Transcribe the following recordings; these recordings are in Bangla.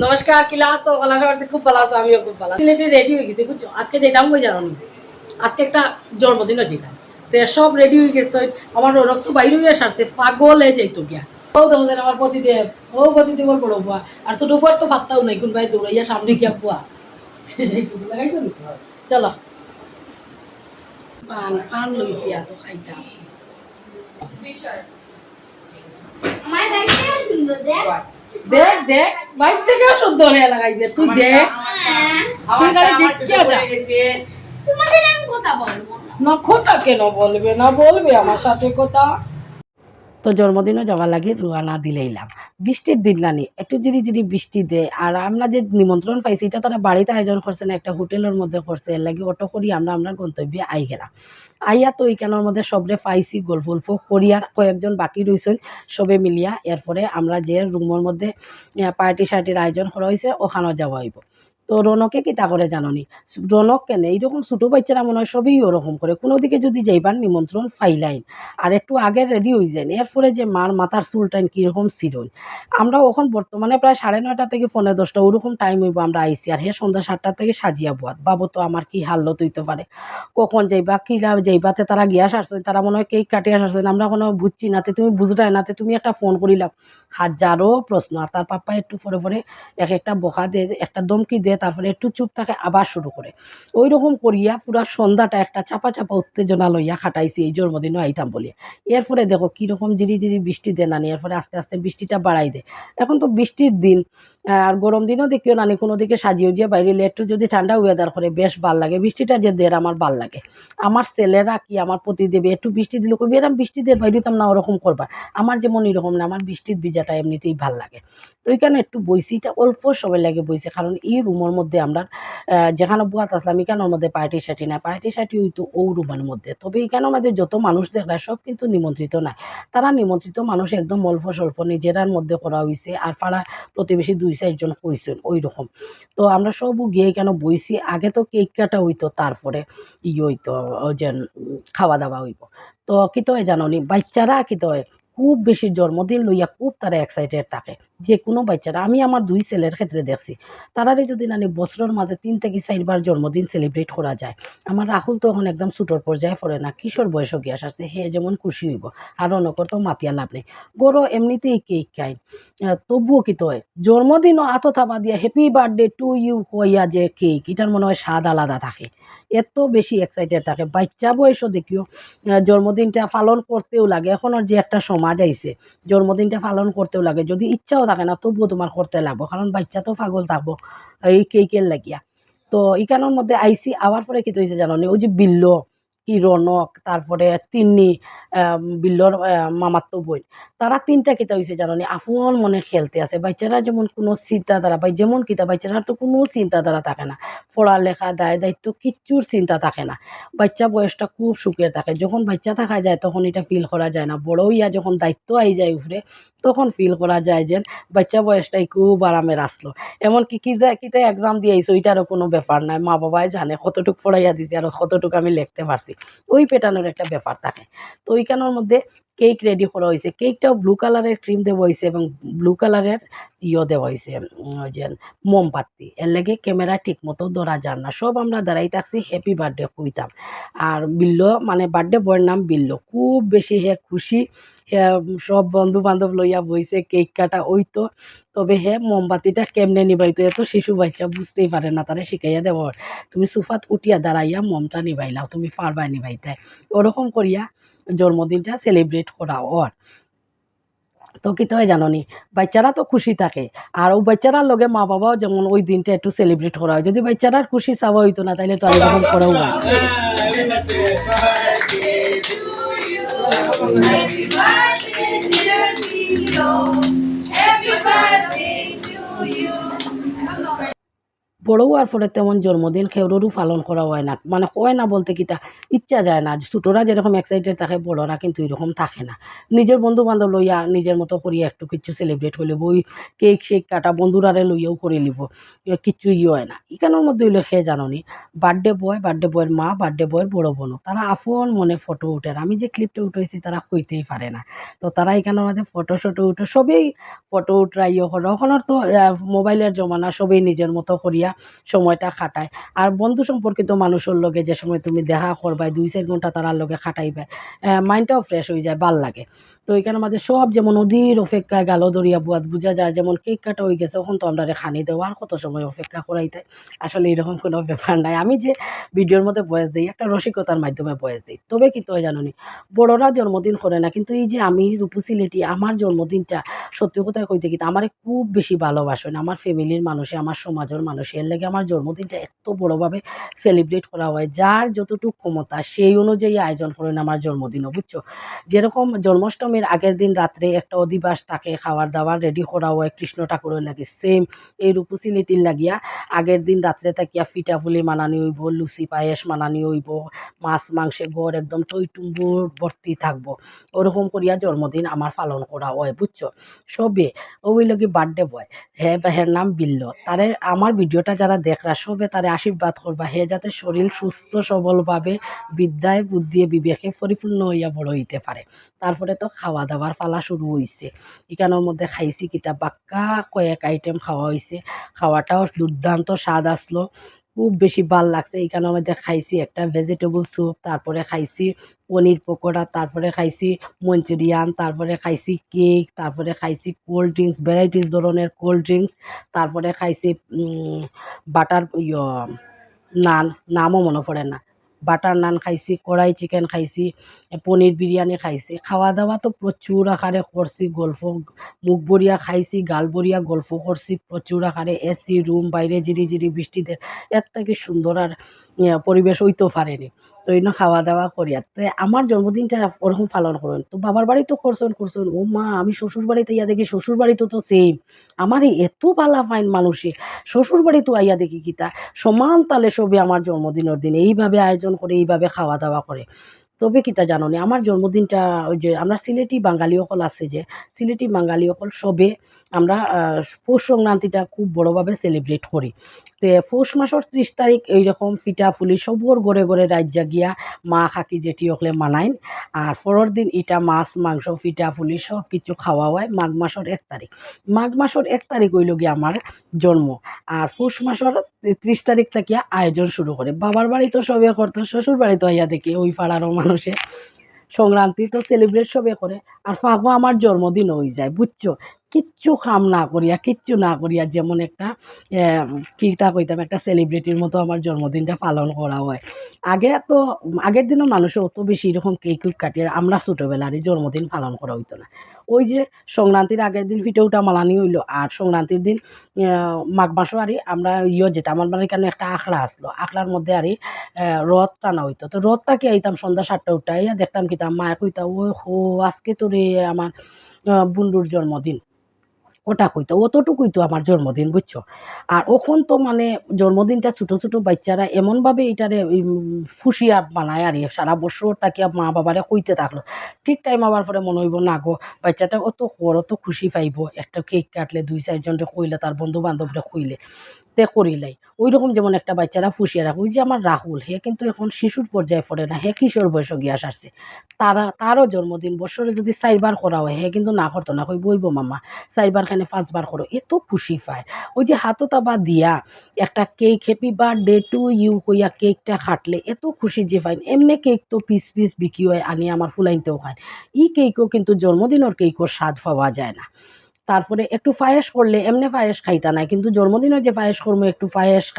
নমস্কার ক্লাস ও ভালো আছে? খুব ভালো আছো আমিও খুব ভালো সিলেটে রেডি হয়ে গেছি বুঝছ? আজকে যেতাম বই জানো আজকে একটা জন্মদিনও যেতাম। তো সব রেডি হয়ে গেছে আমার রক্ত বাইরে হয়ে সারছে পাগল হয়ে যাইতো গিয়া। ও দেখো আমার পতিদেব ও পতিদেব ওর বড় বুয়া আর ছোট বুয়ার তো পাত্তাও নাই কোন ভাই দৌড়াইয়া সামনে গিয়া বুয়া লাগাইছো নি চলো। পান পান লইছি এত খাইতাম। আমার ব্যাগটাও সুন্দর দেখ। দেখ দেখ বাইর থেকেও সুন্দর হয়ে লাগাইছে। তুই দেখ। তুই খালি দেখিয়া যা তোমাদের আমি কথা বলব না। না কথা কেন বলবে? না বলবে আমার সাথে কথা। তো জন্মদিনও যাওয়া লাগে রুয়ানা দিলেই লাভ। বৃষ্টির দিন নানি একটু জিরি জিরি বৃষ্টি দেয়, আর আমরা যে নিমন্ত্রণ পাইছি, এটা তারা বাড়িতে আয়োজন করছে না, একটা হোটেলের মধ্যে করছে, এর লাগে অটো করি আমরা আমরা গন্তব্যে আই গেলাম। আইয়া তো এইখানের মধ্যে সবরে পাইছি, গল্প গল্প করিয়ার কয়েকজন বাকি রয়েছেন সবে মিলিয়া, এরপরে আমরা যে রুমের মধ্যে পার্টি সার্টির আয়োজন করা হয়েছে ওখানেও যাওয়া হইব। তো রনকে কিতা করে জাননি রনক কেন এইরকম ছোটো বাচ্চারা মনে হয় সবই ওরকম করে, কোনো দিকে যদি যাইবার নিমন্ত্রণ ফাইলাইন আর একটু আগে রেডি হয়ে যান এরপরে যে মার মাথার চুলটাইন কীরকম চিরন আমরা ওখান বর্তমানে প্রায় সাড়ে নয়টা থেকে পনেরো দশটা, ওরকম টাইম হইব আমরা আইসি, আর হে সন্ধ্যা সাতটা থেকে সাজিয়া বুয়াত। বাবু তো আমার কি হাল্লত হইতে পারে? কখন যাইবা কিলা যাইবাতে তারা গিয়া সারছেন তারা মনে হয় কেক কাটিয়া সারছেন আমরা কোনো বুঝছি নাতে তুমি বুঝলাই নাতে তুমি একটা ফোন করিলাম। হাজারো প্রশ্ন, আর তার পাপ্পা একটু পরে পরে এক একটা বকা দে একটা দমকি দে তারপরে একটু চুপ থাকে, আবার শুরু করে। ওই রকম করিয়া পুরা সন্ধ্যাটা একটা চাপা চাপা উত্তেজনা লইয়া খাটাইছি, এই জন্মদিনও আইতাম বলে। এরপরে দেখো কীরকম জিরি জিরি বৃষ্টি দে নানি, এরপরে আস্তে আস্তে বৃষ্টিটা বাড়াই দেয়। এখন তো বৃষ্টির দিন আর গরম দিনও দেখিও নানি, কোনো দিকে সাজিয়ে উজিয়ে বাইরে একটু যদি ঠান্ডা ওয়েদার করে, বেশ ভালো লাগে। বৃষ্টিটা যে দের আমার ভালো লাগে। আমার ছেলেরা কি, আমার প্রতি দেবে একটু বৃষ্টি দিলে কবি এরকম বৃষ্টি দিয়ে বাইরে দিতাম না, ওরকম করবা। আমার যেমন এরকম না, আমার বৃষ্টির ভিজাটা এমনিতেই ভালো লাগে। তো ওইখানে একটু বইছি এটা অল্প সময় লাগে বইছে কারণ এই রুমের মধ্যে আমরা যেখানে বুয়াত আসলাম এখানের মধ্যে পার্টি সার্টি না পার্টি সার্টি হইতো ও রুমের মধ্যে। তবে এখানে আমাদের যত মানুষ দেখলা সব কিন্তু নিমন্ত্রিত না তারা নিমন্ত্রিত মানুষ একদম অল্প স্বল্প, নিজেরার মধ্যে করা হয়েছে আর পাড়া প্রতিবেশী দুই চারজন কইছেন ওই রকম তো আমরা সব গিয়ে কেন বইছি? আগে তো কেক কাটা হইতো, তারপরে ই হইতো যে খাওয়া দাওয়া হইব। তো কি তো জানো নি বাচ্চারা কি তো খুব বেশি জন্মদিন লইয়া খুব তারা এক্সাইটেড থাকে। যে কোনো বাচ্চারা, আমি আমার দুই ছেলের ক্ষেত্রে দেখছি তারারে যদি নানি বছরের মাঝে তিন থেকে চারবার জন্মদিন সেলিব্রেট করা যায়। আমার রাহুল তো এখন একদম ছুটোর পর্যায়ে পড়ে না, কিশোর বয়সও গিয়ে আসছে, হে যেমন খুশি হইব, আর অনকর তো মাতিয়া লাভ নেই। গরো এমনিতেই কেক খাই তবুও কি তো জন্মদিনও আতো থাবা দিয়া হ্যাপি বার্থডে টু ইউ হইয়া যে কেক, এটার মনে হয় স্বাদ আলাদা থাকে। এত বেশি এক্সাইটেড থাকে। বাচ্চা বয়সও দেখিও জন্মদিনটা পালন করতেও লাগে। এখনের যে একটা সমাজ যাইছে। জন্মদিনটা পালন করতেও লাগে। যদি ইচ্ছাও থাকে না, তবুও তোমার করতে লাগবো। কারণ বাচ্চা তো পাগল থাকব, এই কেকের লাগিয়া। তো এখানের মধ্যে আইসি, আবার পরে কী হয়েছে জানো? ওই যে বিল্ল, কি রনক, তারপরে তিন্নি বিল্লর আহ, মামাতো বোন তারা তিনটা কিতা হয়েছে জানো? আফুল মনে খেলতে আছে। বাচ্চারা যেমন কোনো চিন্তাধারা বা যেমন কিতা বাচ্চারা তো কোনো চিন্তাধারা থাকে না। পড়ালেখা দায় দায়িত্ব কিচ্ছুর চিন্তা থাকে না। বাচ্চা বয়সটা খুব সুখের থাকে। যখন বাচ্চা থাকা যায় তখন এটা ফিল করা যায় না। বড় হইয়া যখন দায়িত্ব আই যায় উপরে তখন ফিল করা যায় যে বাচ্চা বয়সটাই খুব আরামের আসলো এমনকি কি যায় কিতে এক্সাম দিয়ে আইসো ওইটারও কোনো ব্যাপার নাই। মা বাবাই জানে কতটুকু পড়াইয়া দিছে আর কতটুকু আমি লিখতে পারছি ওই পেটানোর একটা ব্যাপার থাকে। তো ওইখানের মধ্যে কেক রেডি করা হয়েছে কেকটাও ব্লু কালারের ক্রিম দেওয়া হয়েছে এবং ব্লু কালারের ইয়ে দেওয়া হয়েছে যে মোমবাতি এর লাগে ক্যামেরা ঠিক মতো ধরা যান না। সব আমরা দাঁড়াই থাকছি হ্যাপি বার্থডে কইতাম আর বিল্ল মানে বার্থডে বয়ের নাম বিল্ল। খুব বেশি হে খুশি সব বন্ধু বান্ধব লইয়া বইছে কেক কাটা। ওই তো, তবে হে মোমবাতিটা কেমনে নিবাইতো এত শিশু বাচ্চা বুঝতেই পারে না, তারা শিখাইয়া দেব। তুমি সুফাত উঠিয়া দাঁড়াইয়া মমটা নিবাইলাও তুমি পারবাই নিবাইতে। ওরকম করিয়া জন্মদিনটা সেলিব্রেট করা ওর। তো কি তো জানো নি বাচ্চারা তো খুশি থাকে। আর ওই বাচ্চারার লগে মা বাবাও যেমন ওই দিনটা একটু সেলিব্রেট করা হয়। যদি বাচ্চারা খুশি চাওয়া হইতো না, তাইলে তো আর এরকম করেও না। Happy birthday বড় হওয়ার পরে তেমন জন্মদিন কেউরও পালন করা হয় না। মানে হয় না বলতে কি তা ইচ্ছা যায় না। ছোটরা যেরকম এক্সাইটেড থাকে, বড়রা কিন্তু এরকম থাকে না। নিজের বন্ধু বান্ধব লইয়া নিজের মতো করিয়া একটু কিছু সেলিব্রেট হইলে বই কেক শেক কাটা বন্ধুরারে লইয়াও করে লিব কিচ্ছু ইয়ে হয় না। এখানের মধ্যে হইলে সে জাননি বার্থডে বয় বার্থডে বয়ের মা বার্থডে বয়ের বড় বোনও। তারা আফন মনে ফটো উঠে আমি যে ক্লিপটা উঠেছি তারা কইতেই পারে না। তো তারা এখানের মধ্যে ফটো শটো উঠে সবেই ফটো উঠরা ইয়ে করে ওখানের তো মোবাইলের জমানা সবেই নিজের মতো করিয়া সময়টা খাটায়। আর বন্ধু সম্পর্কিত মানুষের লগে যে সময় তুমি দেখা করবাই, দুই চার ঘণ্টা তারার লগে খাটাইবে মাইন্ডটাও ফ্রেশ হয়ে যায়, ভালো লাগে। তো এখানে মাঝে সব যেমন নদীর অপেক্ষায় গালো, দরিয়া বুয়াত বুঝা যায় যেমন কেক কাটা হয়ে গেছে তখন তো আমরা খানি দেওয়া আর কত সময় অপেক্ষা করাইতে আসলে এরকম কোনো ব্যাপার নাই। আমি যে ভিডিওর মধ্যে বয়স দিই, একটা রসিকতার মাধ্যমে বয়স দিই। তবে কি তো জানো নি, বড়রা জন্মদিন করে না, কিন্তু এই যে আমি, রূপু সিলেটি, আমার জন্মদিনটা সত্যি কথা কইতে কিন্তু আমার খুব বেশি ভালোবাসেন আমার ফ্যামিলির মানুষে, আমার সমাজের মানুষে, এর লাগে আমার জন্মদিনটা এত বড়োভাবে সেলিব্রেট করা হয়। যার যতটুকু ক্ষমতা, সেই অনুযায়ী আয়োজন করেন আমার জন্মদিনও, বুঝছ? যেরকম জন্মাষ্টমীর আগের দিন রাত্রে একটা অধিবাস তাকে খাওয়ার দাবার রেডি করা হয় কৃষ্ণ ঠাকুরের লাগে। সেম এই রূপসী লিটির লাগিয়া আগের দিন রাত্রে থাকিয়া ফিটা ফুলি মানানি হইব, লুচি, পায়েস মানানি হইব, মাছ, মাংসে গড় একদম টইটুম্বুর ভর্তি থাকব। ওরকম করিয়া জন্মদিন আমার পালন করা হয়, বুঝছ? সবে ওই লগে বার্থডে বয় হে হের নাম বিল্ল। তারে আমার ভিডিওটা যারা দেখরা, সবে তারে আশীর্বাদ করবা। হে যাতে শরীর সুস্থ, সবলভাবে বিদ্যায়, বুদ্ধিয়ে, বিবেকে পরিপূর্ণ হইয়া বড় হইতে পারে। তারপরে তো খাওয়া দাওয়ার পালা শুরু হইছে। এখানের মধ্যে খাইছি কিতা বাক্কা কয়েক আইটেম খাওয়া হয়েছে খাওয়াটাও দুর্দান্ত স্বাদ আসলো। খুব বেশি ভালো লাগছে। এখানের মধ্যে খাইছি একটা ভেজিটেবল স্যুপ তারপরে খাইছি পনির পকোড়া, তারপরে খাইছি মঞ্চুরিয়ান, তারপরে খাইছি কেক তারপরে খাইছি কোল্ড ড্রিঙ্কস ভ্যারাইটিস ধরনের কোল্ড ড্রিঙ্কস তারপরে খাইছি বাটার নান, নামও মনে পড়ে না। বাটার নান খাইছি, কড়াই চিকেন খাইছি পনির বিরিয়ানি খাইছি। খাওয়া দাওয়া তো প্রচুর আকারে করছি, গল্প মুখ বরিয়া খাইছি গাল বরিয়া গল্প করছি, প্রচুর আকারে, এসি, রুম, বাইরে জিরি জিরি বৃষ্টিতে, এর থেকে সুন্দর আর পরিবেশ হইতেও পারেনি। তো এই খাওয়া দাওয়া করি। আর তো আমার জন্মদিনটা ওরকম পালন করেন। তো বাবার বাড়ি তো করছেন করছেন। ও মা, আমি শ্বশুর বাড়িতে ইয়া দেখি, শ্বশুর বাড়িতে তো সেম আমার এত পালা ফাইন মানুষে শ্বশুর বাড়ি তো আইয়া দেখি কিতা সমান তালে সবে আমার জন্মদিনের দিন। এইভাবে আয়োজন করে, এইভাবে খাওয়া দাওয়া করে। তবে কিতা জানো নি, আমার জন্মদিনটা ওই যে, আমরা সিলেটি বাঙালি অকল আছে যে, সিলেটি বাঙালি অকল সবে আমরা পৌষ সংক্রান্তিটা খুব বড়োভাবে সেলিব্রেট করি। তে পৌষ মাসের ত্রিশ তারিখ এইরকম ফিটা ফুলি সবর ঘরে ঘরে রাজ্যা গিয়া মা খাকি জেঠি হকলে মানাইন। আর পরের দিন ইটা, মাছ, মাংস ফিটা ফুলি সব কিছু খাওয়া হয় মাঘ মাসের এক তারিখ। মাঘ মাসের এক তারিখ হইল গিয়ে আমার জন্ম। আর পৌষ মাসের ত্রিশ তারিখ থেকে আয়োজন শুরু করে। বাবার বাড়ি তো সবে করতো, শ্বশুর বাড়ি তো আইয়া দেখি ওই পাড়ারও মানুষে। সংক্রান্তি তো সেলিব্রেট সবে করে। আর ফাগো আমার জন্মদিন হয়ে যায়, বুঝছ? কিচ্ছু খাম না করিয়া কিচ্ছু না করিয়া যেমন একটা কিটা কইতাম একটা সেলিব্রিটির মতো আমার জন্মদিনটা পালন করা হয়। আগে তো আগের দিনও মানুষে অত বেশি এরকম কেক কুক কাটিয়ে আমরা ছোটোবেলারই জন্মদিন পালন করা হইতো না। ওই যে সংক্রান্তির আগের দিন পিঠে উঠা মালানি হইল আর সংক্রান্তির দিন মাঘ মাসও আরই আমরা ইয়ে যেতাম আমার বাড়ির কারণে একটা আখড়া আসলো। আখড়ার মধ্যে আরই রথ টানা হইতো। তো রথটা কি আইতাম সন্ধ্যা সাতটা উঠটা ইয়া দেখতাম কিতাম তার মা কইতা ও হো আজকে তো রে আমার আহ, বুন্ডুর জন্মদিন। ওটা কইতো, অতটুকুই তো আমার জন্মদিন, বুঝছ? আর ওখন তো মানে জন্মদিনটা ছোটো ছোটো বাচ্চারা এমনভাবে এটারে ফুসিয়া বানায় আর সারা বছর তাকে মা বাবারে কইতে থাকল। ঠিক টাইম আবার পরে মনে হইব, না গো, বাচ্চাটা অত হর অত খুশি পাইব। একটা কেক কাটলে দুই চারজনকে কইলে, তার বন্ধু বান্ধবরা কইলে। তে করিলাই ওই রকম যেমন একটা বাচ্চারা ফুসিয়ে রাখে, ওই যে আমার রাহুল, হে কিন্তু এখন শিশুর পর্যায়ে পড়ে না, হে কিশোর বয়সে গিয়া আসছে তারা, তারও জন্মদিন, বছরে যদি চারবার করা হয়, হে কিন্তু না করতো না, কই বইব মামা, চারবার খানে পাঁচবার করো, এত খুশি পায়। ওই যে হাততা বা দিয়া, একটা cake happy birthday to you হইয়া কেকটা খাটলে, এত খুশি যে পাইন এমনি কেক তো পিস পিস বিক্রি হয়, আনি আমার ফুলাইনতেও খায়। ই কেকও কিন্তু জন্মদিনের কেকও স্বাদ পাওয়া যায় না। তারপরে একটু পায়েস করলে এমনি পায়েস খাইতা নাই কিন্তু জন্মদিনে যে পায়েস করব একটু পায়েস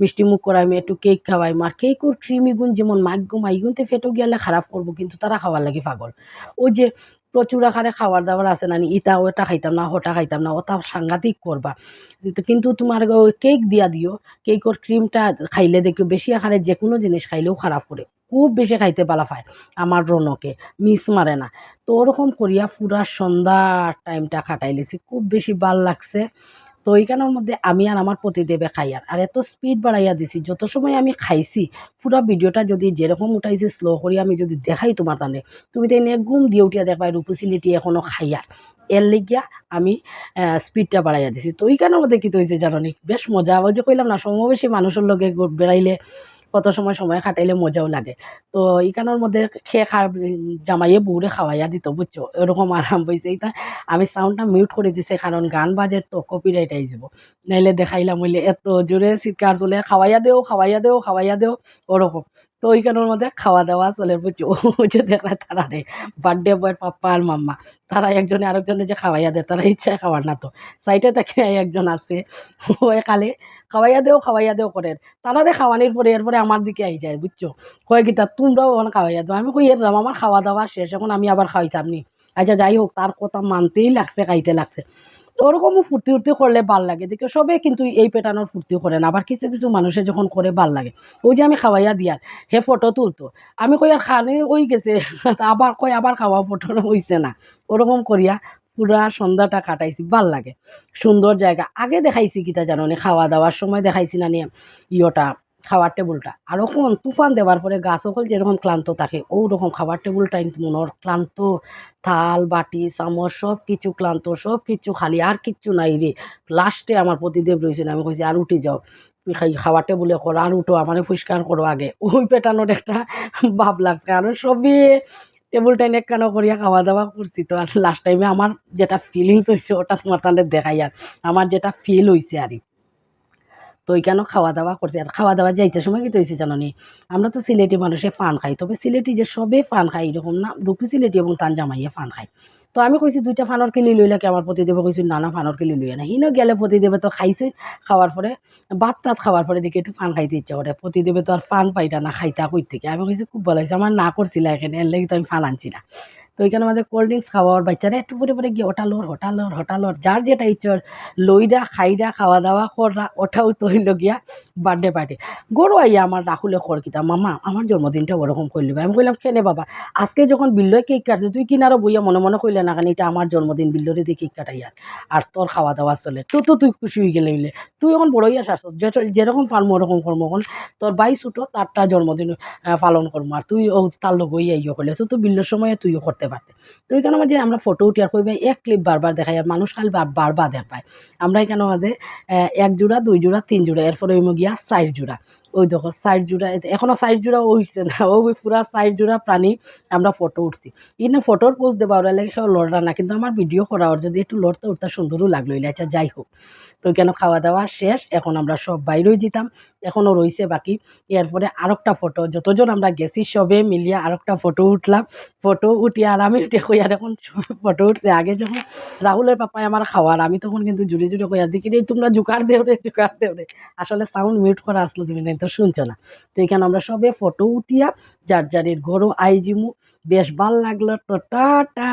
মিষ্টি মুখ করাইমে, একটু কেক খাওয়াইম। আর কেকর ক্রিমি গুণ যেমন মাগ্য মাইগুনতে ফেটো গেলে খারাপ করব, কিন্তু তারা খাওয়ার লাগে পাগল। ওই যে প্রচুর আকারে খাবার দাবার আছে না ইটা ওটা খাইতাম না, ওটা খাইতাম না, ওটা সাংঘাতিক করবা। কিন্তু- তোমার কেক দিয়া দিও, কেকর ক্রিমটা খাইলে দেখো বেশি আকারে যে কোনো জিনিস খাইলেও খারাপ করে। খুব বেশি খাইতে পালা পায় আমার রনকে মিস মারে না। তো ওরকম করিয়া পুরা সন্ধ্যা টাইমটা কাটাই লেছি খুব বেশি ভালো লাগছে। তো ওইখানের মধ্যে আমি আর আমার প্রতিদেবে খাই আর। আর এত স্পিড বাড়াইয়া দিছি, যত সময় আমি খাইছি, পুরো ভিডিওটা যদি যেরকম উঠাইছি স্লো করি আমি যদি দেখাই তোমার তানে, তুমি তো এনে ঘুম দিয়ে উঠিয়া দেখবা রূপসিলিটি এখনও খাইয়ার এর লিগিয়া আমি স্পিডটা বাড়াইয়া দিছি। তো ওইখানের মধ্যে কী হয়েছে জানো বেশ মজা যে কইলাম না, সমবেশী মানুষের লগে বেড়াইলে কত সময় সময় কাটাইলে মজাও লাগে। তো এইখানের মধ্যে খেয়ে খা, জামাইয়ে বউরে খাওয়াইয়া দিত, বুঝছ? এরকম আরাম পাইছে। এইটা আমি সাউন্ডটা মিউট করে দিছে, কারণ গান বাজে তো কপিরাইট আই যাব। নাইলে দেখাইলাম, হইলে এত জোরে চিৎকার চলে, খাওয়াইয়া দেও খাওয়াইয়া দেও খাওয়াইয়া দেও, ওরকম। তো ওইখানের মধ্যে খাওয়া দাওয়া চলে, বুঝছ? ওই যে দেখা তারা রে বার্থডে বয়ের পাপ্পা আর মাম্মা। তারা একজনে আরেকজনে যে খাওয়াইয়া দেয়, তারা ইচ্ছায় খাওয়ার না তো। সাইডে তাকে একজন আছে, ও কালে খাওয়াইয়া দেও খাওয়াইয়া দেও করে। তারারে খাওয়ানির পরে, এরপরে আমার দিকে আই যায়, বুঝছ? কয় কি, তা তোমরাও ওখানে খাওয়াইয়া দাও। আমি কই এরলাম আমার খাওয়া দাওয়া শেষ, এখন আমি আবার খাওয়াইতাম নি। আচ্ছা যাই হোক, তার কথা মানতেই লাগছে, খাইতে লাগছে। ওরকমও ফুর্তি উর্তি করলে ভালো লাগে। দেখে, সবে কিন্তু এই পেটানোর ফুর্তি করে না। আবার কিছু কিছু মানুষে যখন করে, ভালো লাগে। ওই যে আমি খাওয়াইয়া দিয়ার, হে ফটো তুলতো। আমি কই, আর খানে ওই গেছে। আবার কই আবার খাওয়া ফটো হইছে না। ওরকম করিয়া পুরা সন্ধ্যাটা কাটাইছি, ভালো লাগে। সুন্দর জায়গা। আগে দেখাইছি কিতা জানো খাওয়া দাওয়ার সময় দেখাইছি না নিয়ে ইয়োটা, খাওয়ার টেবুলটা। আর ওখন তুফান দেওয়ার পরে গাছ সকল যেরকম ক্লান্ত থাকে ওরকম খাবার টেবুলটা কিন্তু মনের ক্লান্ত। থাল, বাটি, চামচ সব কিছু ক্লান্ত সব কিছু খালি, আর কিচ্ছু নাই রে। লাস্টে আমার প্রতিদেব রয়েছে আমি কইছি, আর উঠে যাও। তুই খাই খাওয়া টেবুলে করো, আর উঠো, আমার পরিষ্কার করো আগে। ওই পেটানোর একটা ভাব লাগছে। কারণ সবই টেবিল টাইনে কেন করিয়া খাওয়া দাওয়া করছি তো, আর লাস্ট টাইমে আমার যেটা ফিলিংস হয়েছে ওটা তোমার তাদের দেখাই আর, আমার যেটা ফিল হয়েছে আর তো ওইখানে খাওয়া দাওয়া করছে, আর খাওয়া দাওয়া যাইতে সময় কিন্তু হয়েছে জানো নি আমরা তো সিলেটি মানুষে ফান খাই, তবে সিলেটি যে সবে ফান খাই এরকম না রুপি সিলেটি এবং তান জামাইয়ে ফান খাই তো আমি কইছি, দুইটা ফানর কিলি লইলে কি আমার প্রতিদেবে কইছি নানা ফানর কিলি লইয়া না হিনো গেলে প্রতিদেবে তো খাইছে, খাওয়ার পরে, ভাত তাত খাওয়ার পরে দেখি একটু ফান খাইতে ইচ্ছা করে। প্রতিদেবে তো আর ফান পাইটা না, খাইতা কই থেকে। আমি কইছি, খুব ভালো হয়েছে আমার না করছিল এখানে, এর লাগে তো আমি ফান আনছি না। তো ওইখানে আমাদের কোল্ড ড্রিঙ্কস খাওয়ার বাচ্চারা একটু পরে পরে গিয়ে ওটা লোর ওটা লোর ওটা লোর যার যেটা ইচ্ছর লইরা, খাইরা খাওয়া দাওয়া কররা ওটাও তো হইল গিয়া বার্থডে পার্টি গরু আইয়া আমার রাহুলে খর কিতা, মামা, আমার জন্মদিনটা ওরকম করলি আমি কইলাম কেনে বাবা, আজকে যখন বিল্লয় কেক কাটছে, তুই কিনারও বইয়া মনে মনে কইলে না কেন, এটা আমার জন্মদিন বিল্লরে দিয়ে কেক কাটাইয়া আর তোর খাওয়া দাওয়া চলে। তো তো তুই খুশি হয়ে গেলে হইলে। তুই এখন বড় হইয়া আসছ যেরকম ফার্ম ওরকম কর্ম এখন। তোর বাই ছুটো, তারটা জন্মদিন পালন করব আর তুই ও তার লোক হইয়া ইয়ে করলে। তো তুই বিল্লর সময় তুইও করতে পারতে। তো এখানে মাঝে আমরা ফটো উঠি আর কইবে এক ক্লিপ বারবার দেখাই আর মানুষ খালি বার- বারবার দেখায়। আমরা এখানে মাঝে আহ, এক জোড়া দুই জোড়া তিন জোড়া এরপরে গিয়া চার জোড়া। ওই দেখো সাইড জোড়া এখনও সাইড জোড়া হইছে না ওই পুরা সাইড জোড়া প্রাণী আমরা ফটো উঠছি। ইনে ফটোর পোস্ট দেবা ওরা লাগে সেও লড়া না, কিন্তু আমার ভিডিও করা ওর যদি একটু লড়তে উঠতে সুন্দরও লাগল আচ্ছা যাই হোক তো কেন খাওয়া দাওয়া শেষ, এখন আমরা সব বাইরেই যেতাম এখনও রয়েছে বাকি। এরপরে আরেকটা ফটো যতজন আমরা গেছি সবে মিলিয়ে আরেকটা ফটো উঠলাম। ফটো উঠিয়ে আর আমি উঠে কই আর এখন ফটো উঠছে। আগে যখন রাহুলের পাপায় আমার খাওয়ার আমি তখন কিন্তু জুড়ে জুড়ে কই আর দেখি তোমরা জুকার দেও রে জুকার দেও রে আসলে সাউন্ড মিউট করা আসলো তুমি তো শুনছো না। তো এখানে আমরা সবে ফটো উঠিয়া যার যার যারের ঘরও আইজিমু। বেশ ভালো লাগল। তো টাটা